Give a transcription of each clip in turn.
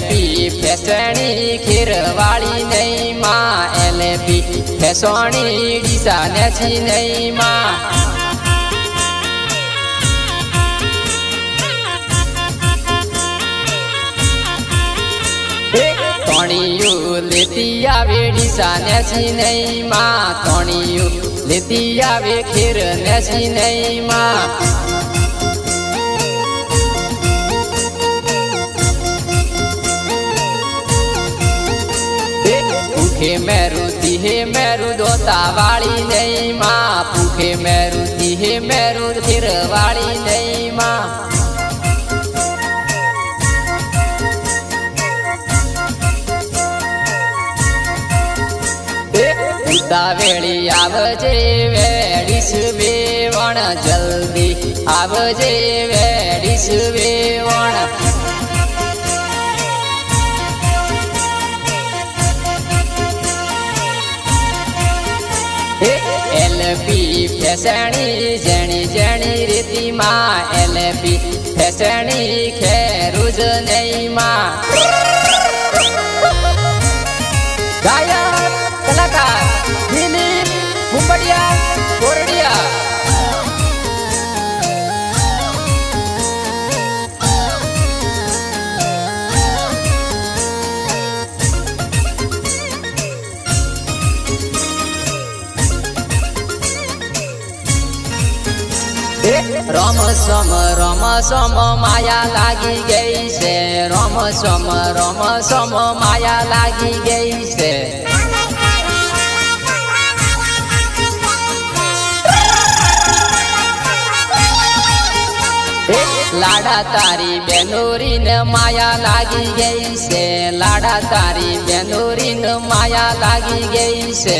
ફેસણી ખીરવાળી નહીં માં એલપી ફેસણી ડીસા નેછી નહીં માં તોણિયું લેતી આવે ડીસા નેછી નહીં માં તોણિયું લેતી આવે ખીર નેછી નહીં માં ભૂખે મેરુ તીહે મેરુ દોતા વાળી નહીં માં. ભૂખે મેરુ તીહે મેરુ ખીર વાળી નહીં માં. વેળી આવજે વેડીશ વેવણ. જલ્દી આવજે વેડીશ વેવણ. ફેસણી જેણી જેણી રીતિમાં એલપી. ફેસણી ખેરુજ નહીમાં ગાયક રમ સમ રમ સમ, માયા લાગી ગઈ છે. રમ સમ રમ સમ, માયા લાગી ગઈ છે. લાડા તારી બેનોરી ને માયા લાગી ગઈ છે. લાડા તારી બેનોરી ને માયા લાગી ગઈ છે.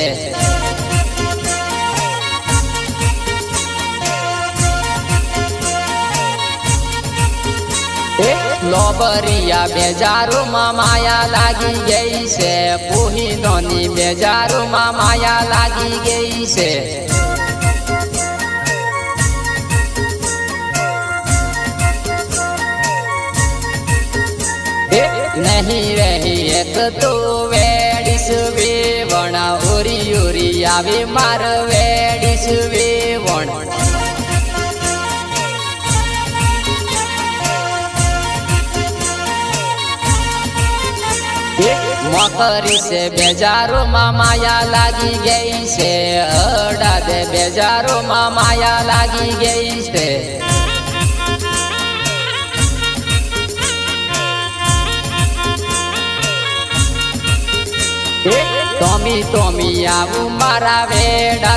લોબરિયા બેજારોમાં માયા લાગી ગઈ છે. પુહિનોની બેજારોમાં માયા લાગી ગઈ છે. નહીં રહી એક તો વેડીસ વેવણ ઓરી ઓરી આવે માર વેડીસ વેવણ મકરી છે બેજારોમાં માયા લાગી ગઈ છે અડા દે બેજારોમાં માયા લાગી ગઈ છે. તોમી તોમી આવું મારા વેડા